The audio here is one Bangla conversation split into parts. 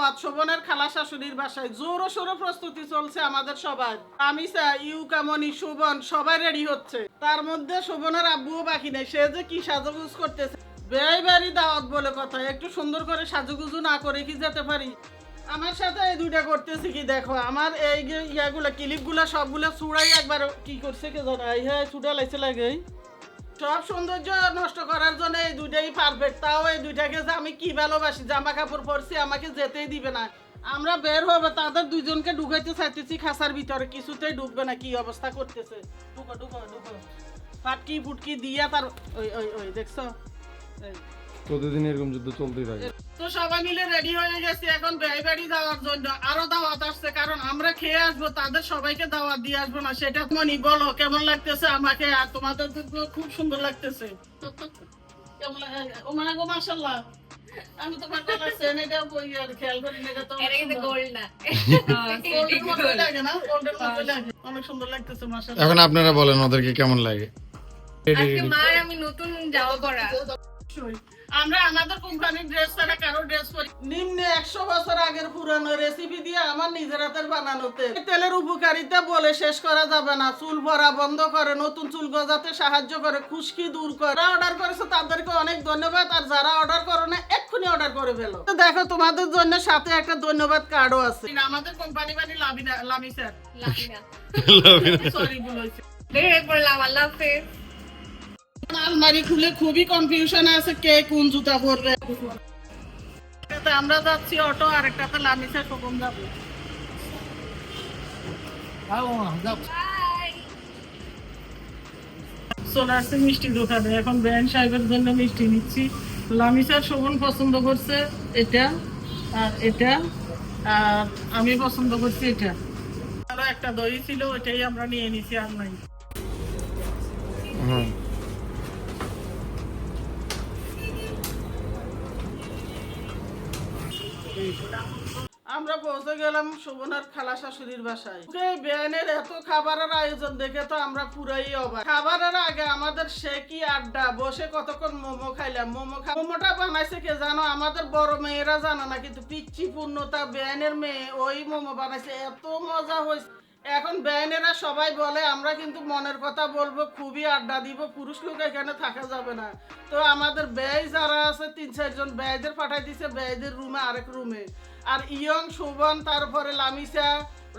দাওয়াত শোভনের খালা শাশুড়ির বাসায় জোরো সোরো প্রস্তুতি চলছে আমাদের সবার। আমি ইউকামনি শোভন, সবাই রেডি হচ্ছে। তার মধ্যে শোভনের আব্বুও বাকি নেই, সে যে কি সাজুগুজ করতেছে। ব্যয় বাড়ি দাওয়াত বলে কথা, একটু সুন্দর করে সাজুগুজু না করে কি যেতে পারি? আমার সাথে এই দুইটা করতেছি কি দেখো, আমার এই ইয়াগুলো ক্লিপগুলো সবগুলো চুড়াই একবার কি করছে কে জানা হ্যাঁ চুড়া লাগে। সব সৌন্দর্য নষ্ট করার জন্য এই দুইটাই পারফেক্ট তাও এই দুইটাকে যে আমি কি ভালোবাসি জামা কাপড় পরছি, আমাকে যেতেই দিবে না। আমরা বের হব, তাদের দুজনকে ঢুকাইতে চাইতেছি খাসার ভিতরে, কিছুতেই ঢুকবে না, কি অবস্থা করতেছে। ঢুকো ঢুকো ঢুকো। ফাটকি ফুটকি দিয়া তার ওই ওই ওই, দেখছ। প্রতিদিন এরকম যুদ্ধ চলতেই থাকে। তো সবাই মিলে রেডি হয়ে গেছি এখন ব্যয় বাড়ি যাওয়ার জন্য। আরও দাওয়াত আসছে কারণ আমরা খেয়ে আসব তাদের সবাইকে দাওয়াত দিয়ে আসব না। সেটা মনি বলো কেমন লাগতেছে আমাকে আর তোমাদের খুব সুন্দর লাগতেছে। কেমন লাগে? ও গো মাশাল্লাহ আমি তো পারতে লাগছে বই আর খেয়াল করি না তো এটা কিন্তু গোল্ড না। গোল্ডের মতো লাগে না গোল্ডের মতো লাগে। অনেক সুন্দর লাগতেছে মাশাল্লাহ এখন আপনারা বলেন ওদেরকে কেমন লাগে। আজকে মার আমি নতুন পরা অবশ্যই। আমরা আমাদের কোম্পানির ড্রেস ছাড়া কারও ড্রেস পরি নিম্নে একশো বছর আগের পুরানো রেসিপি দিয়ে আমার নিজের হাতের বানানোতে। তেলের উপকারিতা বলে শেষ করা যাবে না। চুল ভরা বন্ধ করে নতুন চুল গজাতে সাহায্য করে খুশকি দূর করে। যারা অর্ডার করেছে তাদেরকে অনেক ধন্যবাদ আর যারা অর্ডার করো না এক্ষুনি অর্ডার করে ফেলো। তো দেখো তোমাদের জন্য সাথে একটা ধন্যবাদ কার্ডও আছে। আমাদের কোম্পানি মানে Lamina Lami sir Lavina sorry ভুল হয়েছে। বের আল্লাহ হাফেজ। আলমারি খুলে খুবই কনফিউশন আছে কে কোন জুতা পরবে। আমরা যাচ্ছি অটো আর একটাতে লামিসা শোভন যাবে। চলে আসছে মিষ্টি দোকানে এখন ব্যান সাহেবের জন্য মিষ্টি নিচ্ছি। লামিসার শোভন পছন্দ করছে এটা আর এটা আর আমি পছন্দ করছি এটা। আরও একটা দই ছিল ওইটাই আমরা নিয়ে নিছি আর নাই। হ্যাঁ আমরা পৌঁছে গেলাম শোভনার খালা শাশুড়ির বাসায়। এই ব্যানের এত খাবারের আয়োজন দেখে তো আমরা পুরাই অবাক। খাবারের আগে আমাদের সে কি আড্ডা? বসে কতক্ষণ মোমো খাইলাম? মোমো খা মোমোটা বানাইছে কে জানো? আমাদের বড় মেয়েরা জানো না, কিন্তু পিচ্ছি পূর্ণতা ব্যানের মেয়ে ওই মোমো বানাইছে। এত মজা হয়েছে এখন ব্যানেরা সবাই বলে, আমরা কিন্তু মনের কথা বলব, খুবই আড্ডা দিব, পুরুষ লোক এখানে থাকা যাবে না। তো আমাদের ব্যয় যারা আছে, তিন চারজন ব্যয়দের পাঠাই দিছে, ব্যয়দের রুমে আরেক রুমে। আর ইয়ং, শোভন, তারপরে লামিসা,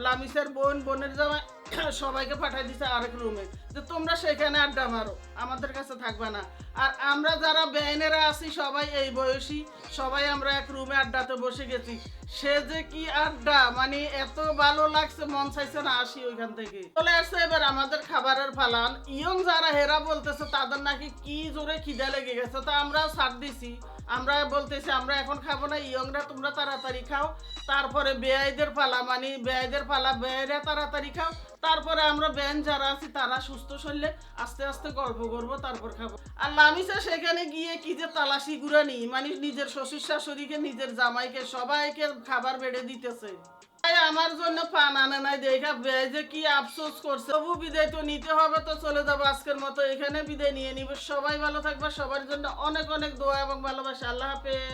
লামিসের বোন, বোনের জামাই সবাইকে পাঠাই দিছে আরেক রুমে। যে তোমরা সেখানে আড্ডা মারো, আমাদের কাছে থাকবে না। আর আমরা যারা বেআইনেরা আছি, সবাই এই বয়সী, সবাই আমরা এক রুমে আড্ডাতে বসে গেছি। সে যে কি আড্ডা মানে এত ভালো লাগছে, মন চাইছে না আসি ওইখান থেকে। চলে আসছে এবার আমাদের খাবারের ফালান। ইয়ং যারা হেরা বলতেছে, তাদের নাকি কি জোরে খিদা লেগে গেছে। তো আমরা ছাড় দিছি। আমরা বলতেছি, আমরা এখন খাব না, ইয়ংরা, তোমরা তাড়াতাড়ি খাও। তারপরে বেআইদের পালা মানে বেআইদের পালা, বেআইরা তাড়াতাড়ি খাও। তারপরে আমরা ব্যান যারা আছি, তারা সুস্থ শরীরে আস্তে আস্তে গল্প করব, তারপর খাব। আর লামিসা সেখানে গিয়ে কি যে তালাশি গুড়ানি মানে নিজের শ্বশুর শাশুড়িকে, নিজের জামাইকে, সবাইকে খাবার বেড়ে দিতেছে। আমার জন্য পান আনে নাই, দেখা যে কি আফসোস করছে। তবু বিদায় তো নিতে হবে, তো চলে যাব আজকের মতো এখানে। বিদায় নিয়ে নিব। সবাই ভালো থাকবে, সবার জন্য অনেক অনেক দোয়া এবং ভালোবাসা। আল্লাহ হাফেজ।